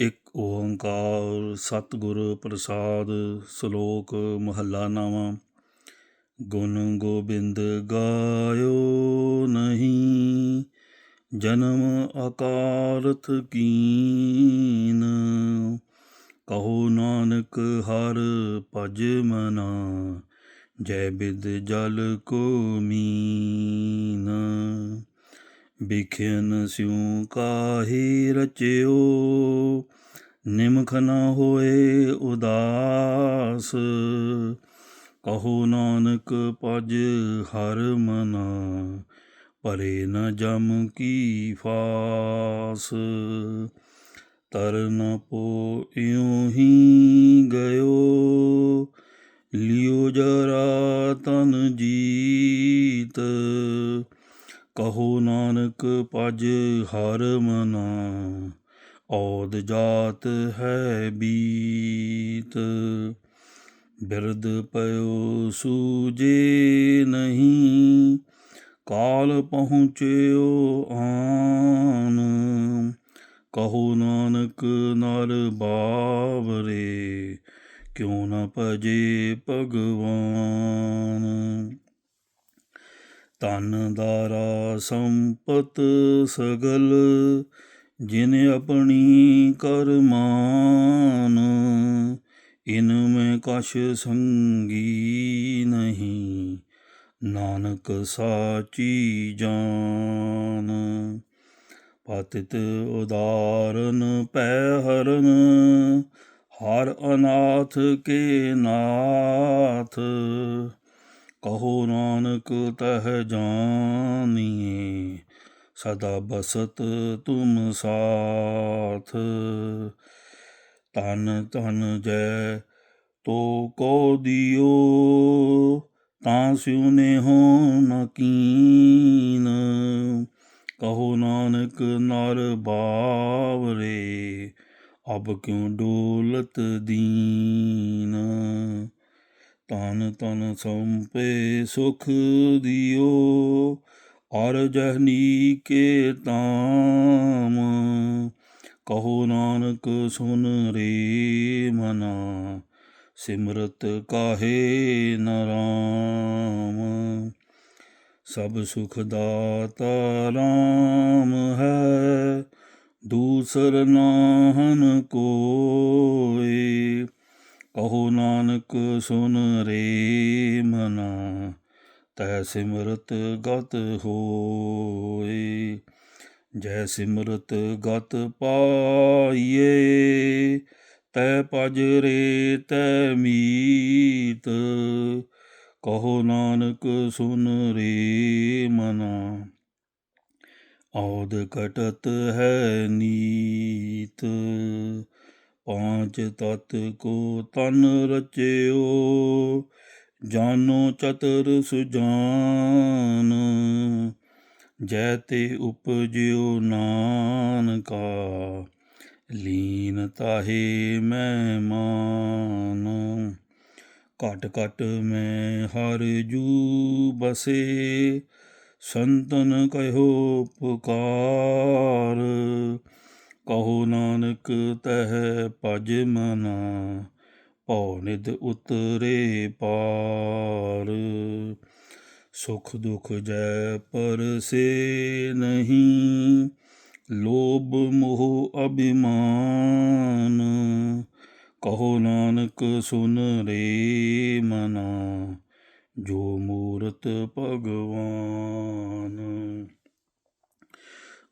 ਇੱਕ ਓੰਕਾਰ, ਸਤਿਗੁਰ ਪ੍ਰਸਾਦ, ਸ਼ਲੋਕ, ਮਹੱਲਾ ਨਵਾਂ। ਗੁਣ ਗੋਬਿੰਦ ਗਾਇਓ ਨਹੀਂ, ਜਨਮ ਅਕਾਰਥ ਕੀਨ। ਕਹੋ ਨਾਨਕ ਹਰ ਭਜ ਮਨਾ, ਜੈ ਬਿਦ ਜਲ ਕੋ ਮੀਨ। ਬਿਖਿਨ ਸਿਉ ਕਾਹੀ ਰਚਿਓ, ਨਿਮਖ ਨ ਹੋਏ ਉਦਾਸ। ਕਹੋ ਨਾਨਕ, ਭਜ ਹਰ ਮਨਾ ਪਰੇ ਨ ਜਮ ਕੀ ਫਾਸ। ਤਰਨ ਪੋ ਇਉ ਹੀ ਗਇਓ, ਲਿਓ ਜਰਾ ਤਨ ਜੀਤ। ਕਹੋ ਨਾਨਕ ਭਜ ਹਰ ਮਨਾ, ਔਦ ਜਾਤ ਹੈ ਬੀਤ। ਬਿਰਦ ਪਇਓ ਸੂਜੇ ਨਹੀਂ, ਕਾਲ ਪਹੁੰਚਿਓ ਆਨ। ਕਹੋ ਨਾਨਕ ਨਰ ਬਾਵਰੇ, ਕਿਉ ਨ ਭਜੇ ਭਗਵਾਨ। ਤਨ ਦਾਰਾ ਸੰਪਤ ਸਗਲ, ਜਿਨ ਆਪਣੀ ਕਰਮਾਨ ਇਨ ਮੈਂ ਕਛ ਸੰਗੀ ਨਹੀਂ, ਨਾਨਕ ਸਾਚੀ ਜਾਨ। ਪਤਿਤ ਉਦਾਰਨ ਪੈ ਹਰਨ, ਹਰ ਅਨਾਥ ਕੇ ਨਾਥ ਕਹੋ ਨਾਨਕ ਤਹ ਜਾਨੀਏ ਸਦਾ ਬਸਤ ਤੁਮ ਸਾਥ। ਤਨ ਤਨ ਜੈ ਤੋ ਕੋ ਦਿਓ, ਤਾਂ ਸਿਉ ਨੇ ਹੋ ਨ ਕੀਨ। ਕਹੋ ਨਾਨਕ ਨਰ ਬਾਵਰੇ, ਅਬ ਕਿਉ ਡੋਲਤ ਦੀਨ। ਤਨ ਤਨ ਸੰਪੇ ਸੁਖ ਦਿਓ ਔਰ ਜਹਨੀ ਕੇ ਤਾਮ ਕਹੋ ਨਾਨਕ, ਸੁਨ ਰੇ ਮਨਾ, ਸਿਮਰਤ ਕਾਹੇ ਨਰਾਮ ਸਭ ਸੁਖ ਦਾਤਾ ਰਾਮ ਹੈ, ਦੂਸਰ ਨਾਹਨ ਕੋਏ। ਕਹੋ ਨਾਨਕ ਸੁਨ ਰੇ ਮਨਾ, ਤੈ ਸਿਮਰਤ ਗਤ ਹੋਏ। ਜੈ ਸਿਮਰਤ ਗਤ ਪਾਈਏ, ਤੈ ਪਜ ਰੇ ਤੈ ਮੀਤ। ਕਹੋ ਨਾਨਕ ਸੁਨ ਰੇ ਮਨਾ, ਔਦ ਕਟਤ ਹੈ ਨੀਤ। ਪਾਂਚ ਤਤ ਕੋ ਤਨ ਰਚਿਓ, ਜਾਨੋ ਚਤਰ ਸੁਜਾਨ। ਜੈ ਤੇ ਉਪਜਿਓ ਨਾਨਕਾ, ਲੀਨ ਤਾਹੇ ਮੈਂ ਮਾਨ। ਘਟ ਘਟ ਮੈਂ ਹਰ ਜੂ ਬਸੇ, ਸੰਤਨ ਕਹਿਓ ਪੁਕਾਰ। ਕਹੋ ਨਾਨਕ, ਤਹਿ ਭਜ ਮਨਾ, ਭਉ ਨਿਦ ਉਤਰੇ ਪਾਰ। ਸੁਖ ਦੁਖ ਜੈ ਪਰਸੇ ਨਹੀਂ, ਲੋਭ ਮੋਹ ਅਭਿਮਾਨ। ਕਹੋ ਨਾਨਕ, ਸੁਨ ਰੇ ਮਨਾ, ਜੋ ਮੂਰਤ ਭਗਵਾਨ।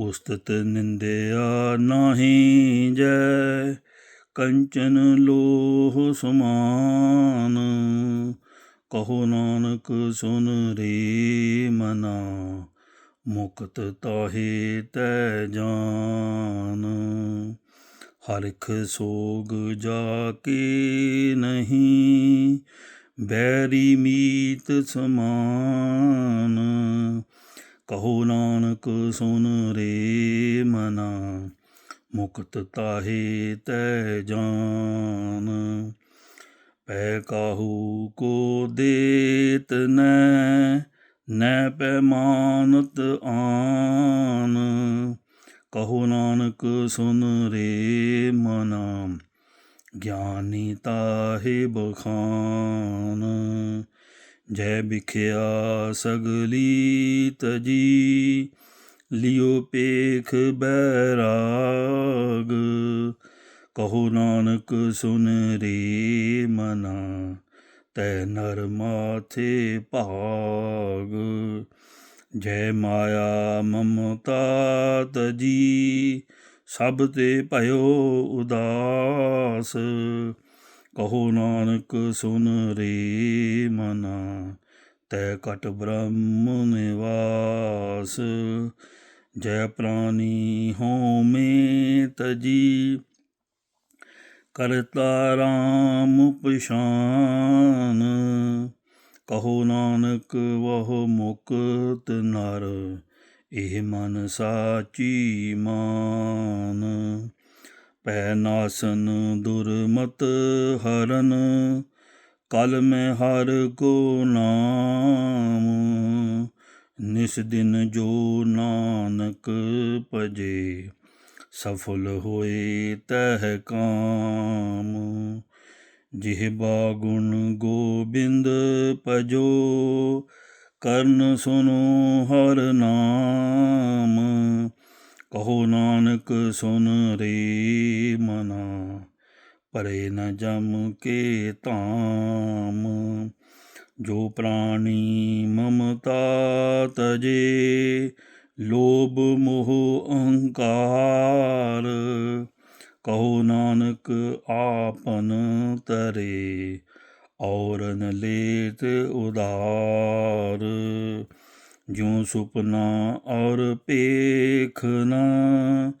ਉਸਤਤ ਨਿੰਦਿਆ ਨਾਹੀ ਜੈ, ਕੰਚਨ ਲੋਹ ਸਮਾਨ। ਕਹੋ ਨਾਨਕ ਸੁਨ ਰੇ ਮਨਾ, ਮੁਕਤ ਤਾਹੇ ਤੈ ਜਾਨ। ਹਰਿਖ ਸੋਗ ਜਾ ਕੇ ਨਹੀਂ, ਬੈਰੀ ਮੀਤ ਸਮਾਨ। ਕਹੋ ਨਾਨਕ, ਸੁਨ ਰੇ ਮਨਾ, ਮੁਕਤ ਤਾਹੇ ਤੈ ਜਾਨ। ਪੈ ਕਾਹੂ ਕੋ ਦੇਤ ਨੈ ਨੈ ਪੈਮਾਨਤ ਆਨ। ਕਹੋ ਨਾਨਕ, ਸੁਨ ਰੇ ਮਨਾ, ਗਿਆਨੀ ਤਾਹੇ ਬਖਾਨ। ਜੈ ਵਿਖਿਆ ਸਗਲੀ ਤਜੀ ਲਿਓ ਪੇਖ ਬੈਰਾਗ। ਕਹੋ ਨਾਨਕ ਸੁਨ ਰੇ ਮਨਾ, ਤੈ ਨਰ ਮਾਥੇ ਭਾਗ। ਜੈ ਮਾਇਆ ਮਮਤਾ ਤਜੀ ਸਭ ਤੇ ਭਇਓ ਉਦਾਸ। ਕਹੋ ਨਾਨਕ ਸੁਨ ਰੇ ਮਨਾ, ਤੈ ਕਟ ਬ੍ਰਹਮ ਨਿਵਾਸ। ਜੈ ਪ੍ਰਾਨੀ ਹੋਮੇ ਤਜੀ ਕਰਤਾ ਰਾਮ ਪਛਾਨ। ਕਹੋ ਨਾਨਕ ਵਹ ਮੁਕਤ ਨਰ, ਇਹ ਮਨ ਸਾਚੀ ਮਾਨ। ਪੈ ਨਾਸਨ ਦੁਰਮਤ ਹਰਨ, ਕਲ ਮੈਂ ਹਰ ਕੋ ਨਾਮ। ਨਿਸ ਦਿਨ ਜੋ ਨਾਨਕ ਭਜੇ, ਸਫਲ ਹੋਏ ਤਹਿ ਕਾਮ। ਜਿਹਬਾ ਗੁਣ ਗੋਬਿੰਦ ਭਜੋ, ਕਰਨ ਸੁਨੋ ਹਰ ਨਾਮ। ਕਹੋ ਨਾਨਕ ਸੁਨ ਰੇ ਮਨਾ, ਪਰੇ ਨ ਜਮ ਕੇ ਧਾਮ। ਜੋ ਪ੍ਰਾਣੀ ਮਮਤਾ ਤਜੇ, ਲੋਭ ਮੋਹ ਅਹੰਕਾਰ। ਕਹੋ ਨਾਨਕ ਆਪਨ ਤਰੇ, ਔਰਨ ਲੇਤ ਉਦਾਰ ਜਿਉ ਸੁਪਨਾ ਔਰ ਭੇਖ ਨਾ,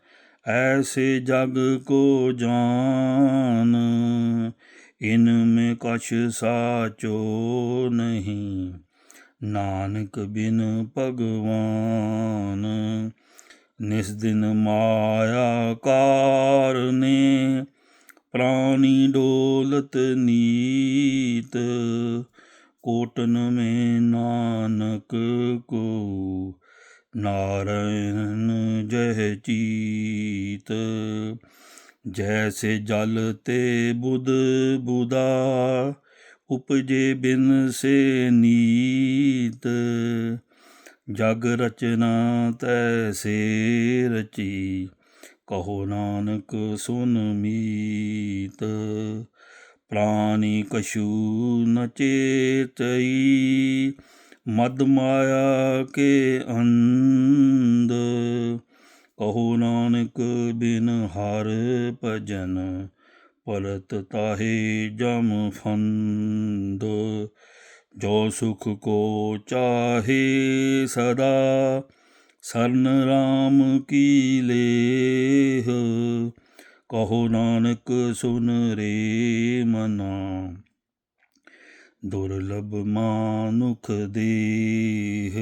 ਐਸੇ ਜਗ ਕੋ ਜਾਨ, ਇਨ ਮੇ ਕਛ ਸਾਚੋ ਨਹੀਂ। ਨਾਨਕ ਬਿਨ ਭਗਵਾਨ, ਨਿਸ ਦਿਨ ਮਾਇਆ ਕਾਰਨੇ ਪ੍ਰਾਣੀ ਡੋਲਤ ਨੀਤ ਕੋਟਨ ਮੇ ਨਾਨਕ ਕੋ, ਨਾਰਾਇਣ ਜਹ ਚੀਤ। ਜੈਸੇ ਜਲ ਤੇ ਬੁਧ ਬੁਦਾ, ਉਪਜੇ ਬਿਨ ਸੇ ਨੀਤ। ਜਗ ਰਚਨਾ ਤੈਸੇ ਰਚੀ, ਕਹੋ ਨਾਨਕ ਸੁਨ ਮੀਤ। ਪ੍ਰਾਨੀ ਕਸ਼ੂ ਨ ਚੇਤਈ, ਮਦ ਮਾਇਆ ਕੇ ਅੰਧ। ਕਹੋ ਨਾਨਕ ਬਿਨ ਹਰ ਭਜਨ ਪਰਤ ਤਾਹੇ ਜਮ ਫੰਦ। ਜੋ ਸੁਖ ਕੋ ਚਾਹੇ ਸਦਾ, ਸਰਨ ਰਾਮ ਕੀ ਲੇਹ। ਕਹੋ ਨਾਨਕ ਸੁਨ ਰੇ ਮਨਾ। ਦੁਰਲਭ ਮਾਨੁਖ ਦੇਹ,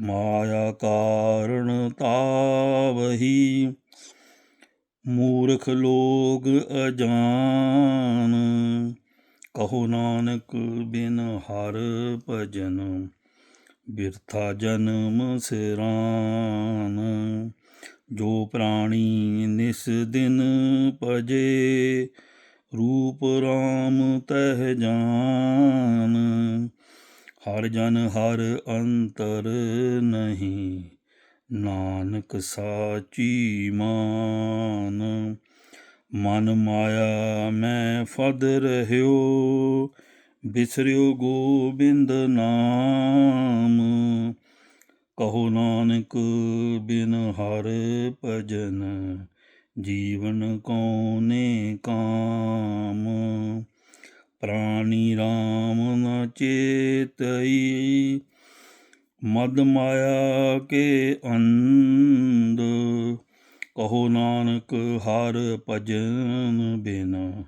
ਮਾਇਆ ਕਾਰਣ ਤਾਵਹੀ। ਮੂਰਖ ਲੋਗ ਅਜਾਨ, ਕਹੋ ਨਾਨਕ ਬਿਨ ਹਰ ਭਜਨ। ਬਿਰਥਾ ਜਨਮ ਸਿਰਾਨ ਜੋ ਪ੍ਰਾਣੀ ਨਿਸ ਦਿਨ ਭਜੇ, ਰੂਪ ਰਾਮ ਤਹਿ ਜਾਨ। ਹਰ ਜਨ ਹਰ ਅੰਤਰ ਨਹੀਂ, ਨਾਨਕ ਸਾਚੀ ਮਾਨ। ਮਨ ਮਾਇਆ ਮੈਂ ਫਦ ਰਹਿਓ, ਬਿਸਰਿਓ ਗੋਬਿੰਦ ਨਾਮ। ਕਹੋ ਨਾਨਕ, ਬਿਨ ਹਰ ਭਜਨ ਜੀਵਨ ਕੌਨੇ ਕਾਮ? ਪ੍ਰਾਣੀ ਰਾਮ ਨ ਚੇਤਈ, ਮਦ ਮਾਇਆ ਕੇ ਅੰਧ। ਕਹੋ ਨਾਨਕ, ਹਰ ਭਜਨ ਬਿਨ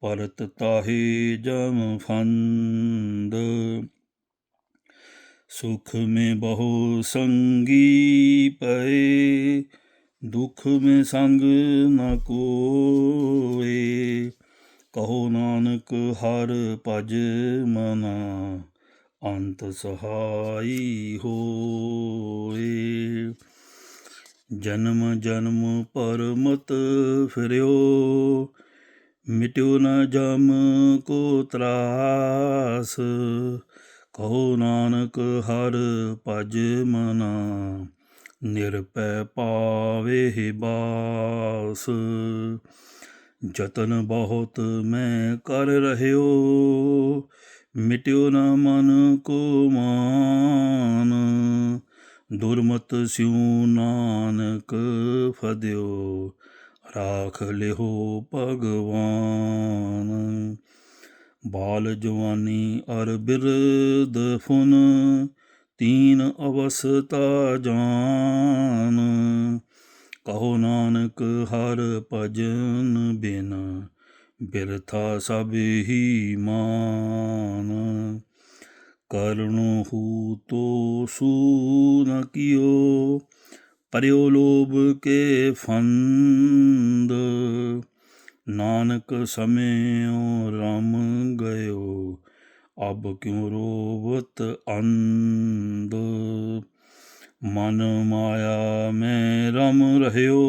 ਪਰਤ ਤਾਹੇ ਜਮ ਫੰਦ। ਸੁਖ में बहु संगी पए दुख में संग न कोए ਕਹੋ ਨਾਨਕ ਹਰ ਭਜ ਮਨਾ ਅੰਤ ਸਹਾਈ ਹੋਏ ਜਨਮ ਜਨਮ ਪਰ ਮਤ ਫਿਰਿਓ ਮਿਟਿਓ ਨ ਜਮ ਕੋ ਤਰਾਸ ਕਹੋ ਨਾਨਕ, ਹਰ ਭਜ ਮਨਾ। ਨਿਰਪੈ ਪਾਵੇ ਬਾਸ। ਜਤਨ ਬਹੁਤ ਮੈਂ ਕਰ ਰਹਿਓ, ਮਿਟਿਓ ਨਾ ਮਨ ਕੋ ਮਾਨ। ਦੁਰਮਤ ਸਿਉ ਨਾਨਕ ਫਦਿਓ, ਰਾਖ ਲਿਓ ਭਗਵਾਨ। ਬਾਲ ਜਵਾਨੀ ਅਰ ਬਿਰਦ ਫੁਨ, ਤੀਨ ਅਵਸਥਾ ਜਾਨ। ਕਹੋ ਨਾਨਕ ਹਰ ਭਜਨ ਬਿਨ, ਬਿਰਥਾ ਸਭ ਹੀ ਮਾਨ। ਕਰਣੋ ਹੂ ਤੋ ਸੂ ਨ ਕੀਓ, ਪਰਿਓ ਲੋਭ ਕੇ ਫੰਦ। ਨਾਨਕ ਸਮਿਓ ਰਮ ਗਇਓ, ਅਬ ਕਿਉ ਰੋਵਤ ਅੰਧ? ਮਨ ਮਾਇਆ ਮੈਂ ਰਮ ਰਹਿਓ,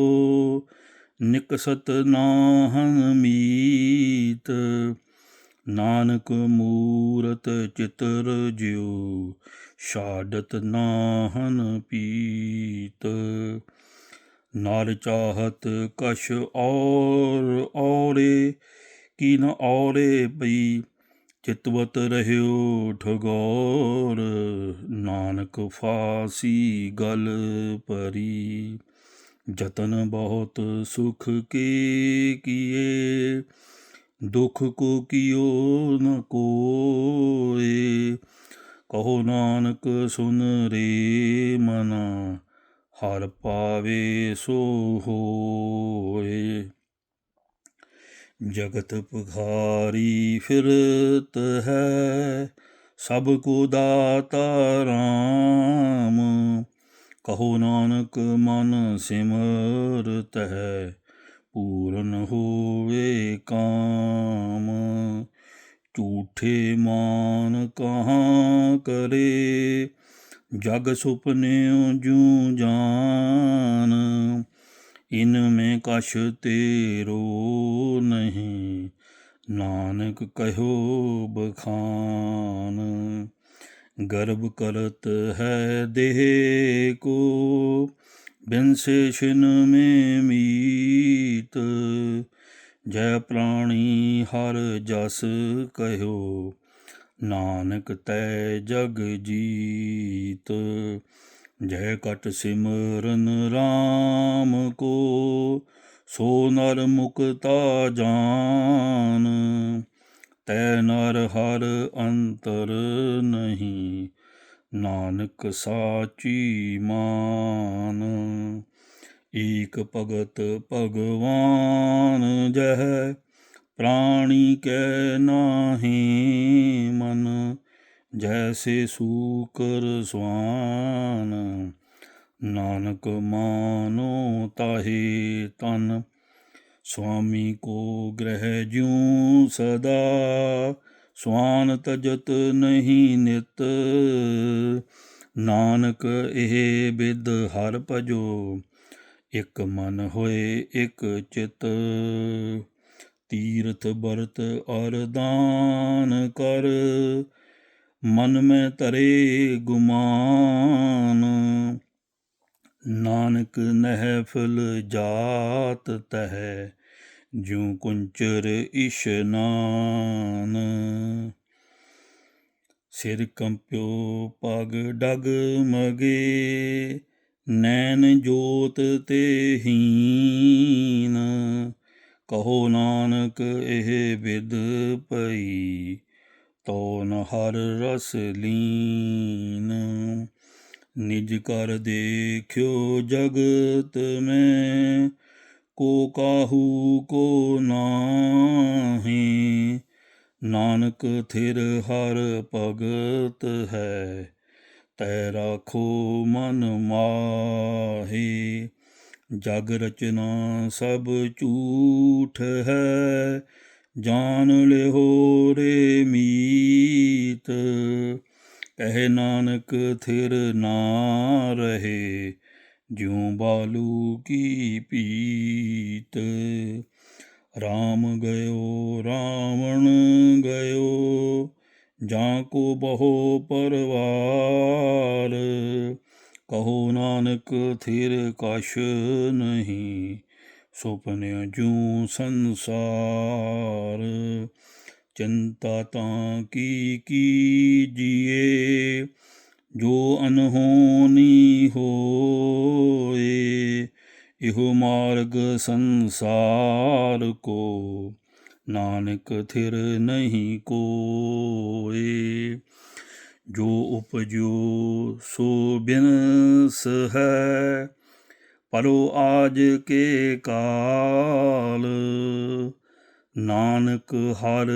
ਨਿਕਸਤ ਨਾਹਨ ਮੀਤ। ਨਾਨਕ ਮੂਰਤ ਚਿਤਰ ਜਿਉ ਸ਼ਾਡਤ ਨਾਹਨ ਪੀਤ। ਨਰ ਚਾਹਤ ਕਸ਼ ਔਰ ਔਰੇ ਕੀ ਨ ਔਰੇ ਪਈ, ਚਿਤਵਤ ਰਹਿਓ ਠਗੋਰ, ਨਾਨਕ ਫਾਸੀ ਗਲ ਪਰੀ ਜਤਨ ਬਹੁਤ ਸੁਖ ਕੇ ਕੀਏ, ਦੁਖ ਕੋ ਕੀਓ ਨ ਕੋਏ। ਕਹੋ ਨਾਨਕ ਸੁਨ ਰੇ ਮਨਾ ਹਰ ਪਾਵੇ ਸੋ ਹੋਏ। ਜਗਤ ਪੁਖਾਰੀ ਫਿਰਤ ਹੈ, ਸਭ ਕੋ ਦਾਤਾ ਰਾਮ। ਕਹੋ ਨਾਨਕ ਮਨ ਸਿਮਰਤ ਹੈ, ਪੂਰਨ ਹੋਵੇ ਕਾਮ। ਝੂਠੇ ਮਾਨ ਕਹਾ ਕਰੇ ਜਗ ਸੁਪਨਿਉ ਜੂ ਜਾਨ, ਇਨ ਮੈਂ ਕਛ ਤੇਰੋ ਨਹੀਂ। ਨਾਨਕ ਕਹਿਓ ਬਖਾਨ, ਗਰਭ ਕਰਤ ਹੈ ਦੇਹ ਕੋ ਬਿਨਸੇ ਛਿਨ ਮੇ ਮੀਤ। ਜੈ ਪ੍ਰਾਣੀ ਹਰ ਜਸ ਕਹਿਓ, ਨਾਨਕ ਤੈ ਜਗ ਜੀ ਜੀਤ ਜੈ ਕਟ ਸਿਮਰਨ RAM ਕੋ, ਸੋ ਨਰ ਮੁਕਤਾ ਜਾਨ, ਤੈ ਨਰ ਹਰ ਅੰਤਰ ਨਹੀਂ, ਨਾਨਕ ਸਾਚੀ ਮਾਨ। ਏਕ ਭਗਤ ਭਗਵਾਨ, ਜਹ ਪ੍ਰਾਣੀ ਕੈ ਨਾਹੀ ਮਨ ਜੈਸੇ ਸੂਕਰ ਸੁਆਨ ਨਾਨਕ ਮਾਨੋ ਤਾਹੇ ਤਨ। ਸੁਆਮੀ ਕੋ ਗ੍ਰਹਿ ਜਿਉ ਸਦਾ ਸੁਆਨ ਤਜਤ ਨਹੀਂ ਨਿਤ। ਨਾਨਕ ਇਹ ਬਿਦ ਹਰ ਭਜੋ, ਇਕ ਮਨ ਹੋਏ ਇਕ ਚਿਤ। ਤੀਰਥ ਬਰਤ ਅਰ ਦਾਨ ਕਰ ਮਨ ਮੈਂ ਤਰੇ ਗੁਮਾਨ। ਨਾਨਕ ਨਹਿਫਲ ਜਾਤ ਤਹਿ, ਜਿਉ ਕੁੰਚਰ ਇਸ਼ਨਾਨ। ਸਿਰ ਕੰਪਿਓ ਪਗ ਡਗ ਮਗੇ, ਨੈਣ ਜੋਤ ਤੇ ਹੀਨ। ਕਹੋ ਨਾਨਕ ਇਹ ਵਿਦ ਪਈ ਤੋ ਹਰ ਰਸ ਲੀਨ। ਨਿਜ ਕਰ ਦੇਖਿਓ ਜਗਤ ਮੈਂ, ਕੋ ਕਾਹੂ ਕੋ ਨਾਹੀ। ਨਾਨਕ ਥਿਰ ਹਰ ਭਗਤ ਹੈ, ਤੈ ਰਾਖੋ ਮਨ ਮਾਹੀ। ਜਗ ਰਚਨਾ ਸਭ ਝੂਠ ਹੈ ਜਾਣ ਲਿਓ ਰੇ ਮੀਤ, ਕਹਿ ਨਾਨਕ ਥਿਰ ਨਾ ਰਹੇ, ਜਿਉ ਬਾਲੂ ਕੀ ਪੀਤ। ਰਾਮ ਗਇਓ, ਰਾਵਣ ਗਇਓ, ਜਾਂ ਕੋ ਬਹੁ ਪਰਵਾਰ, ਕਹੋ ਨਾਨਕ ਥਿਰ ਕਛ ਨਹੀਂ। ਸੁਪਨਿ ਜੂ ਸੰਸਾਰ, ਚਿੰਤਾ ਤਾਂ ਕੀ ਕੀਜੀਏ ਜੋ ਅਨਹੋਨੀ ਹੋਏ, ਇਹੋ ਮਾਰਗ ਸੰਸਾਰ ਕੋ, ਨਾਨਕ ਥਿਰ ਨਹੀਂ ਕੋਏ। ਜੋ ਉਪਜੋ ਸੋ ਬਿਨਸ ਹੈ ਪਰੋ ਆਜ ਕੇ ਕਾਲ। ਨਾਨਕ ਹਰ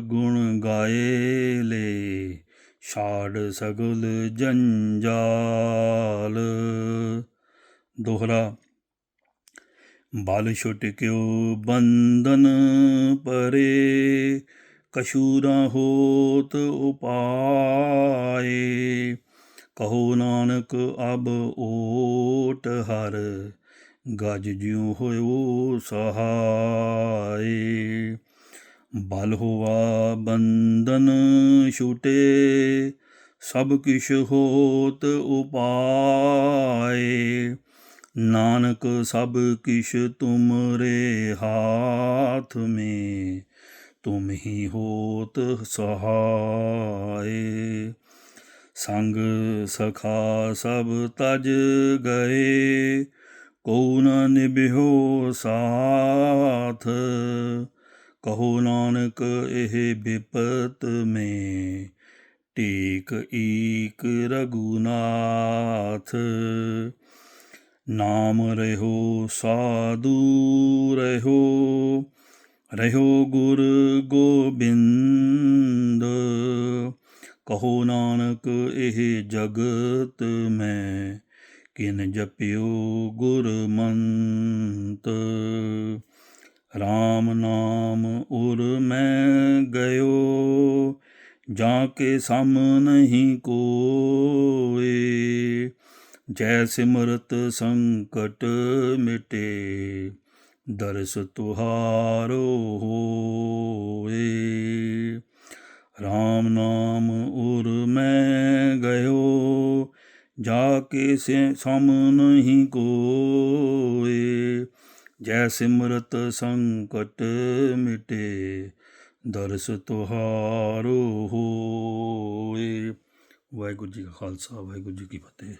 ਗੁਣ ਗਾਏ ਲੇ, ਛਾੜ ਸਗਲ ਜੰਜਾਲ। ਦੋਹਰਾ, ਬਲ ਛੁਟਕਿਓ ਬੰਧਨ ਪਰੇ ਕਸ਼ੂਰਾ ਹੋਤ ਉਪਾਏ। ਕਹੋ ਨਾਨਕ, ਅਬ ਓਟ ਹਰ, ਗਜ ਜਿਉ ਹੋਇਓ ਸਹਾਏ। ਬਲ ਹੋਵਾ ਬੰਧਨ ਛੁਟੇ, ਸਭ ਕਿਛ ਹੋਤ ਉਪਾਏ। ਨਾਨਕ, ਸਭ ਕਿਛ ਤੁਮਰੇ ਹਾਥ ਮੇ, ਤੁਮ ਹੀ ਹੋਤ ਸਹਾਏ। ਸੰਗ ਸਖਾ ਸਭ ਤਜ ਗਏ ਕੋ ਨ ਨਿਭਿਓ ਸਾਥ, ਕਹੋ ਨਾਨਕ ਇਹ ਬਿਪਤ ਮੇ, ਟੇਕ ਈਕ ਰਗੁਨਾਥ ਨਾਮ ਰਹਿਓ ਸਾਧੂ ਰਹਿਓ ਰਹਿਓ ਗੁਰ ਗੋਬਿੰਦ। ਕਹੋ ਨਾਨਕ, ਇਹ ਜਗਤ ਮੈਂ ਕਿਨ ਜਪਿਓ ਗੁਰ ਮੰਤ RAM ਨਾਮ ਉਰ ਮੈਂ ਗਇਓ, ਜਾਂ ਕੇ ਸਮ ਨਹੀਂ ਕੋਏ। ਜੈ ਸਿਮਰਤ ਸੰਕਟ ਮਿਟੇ, ਦਰਸ ਤੁਹਾਰੋ ਹੋਏ। RAM ਨਾਮ ਉਰ ਮੈਂ ਗਇਓ, ਜਾ ਕੇ ਸੇ, ਸਮ ਨਹੀਂ ਕੋਏ। ਜੈ ਸਿਮਰਤ ਸੰਕਟ ਮਿਟੇ, ਦਰਸ ਤੁਹਾਰੋ ਹੋਏ। ਵਾਹਿਗੁਰੂ ਜੀ ਕਾ ਖਾਲਸਾ, ਵਾਹਿਗੁਰੂ ਜੀ ਕੀ ਫਤਿਹ।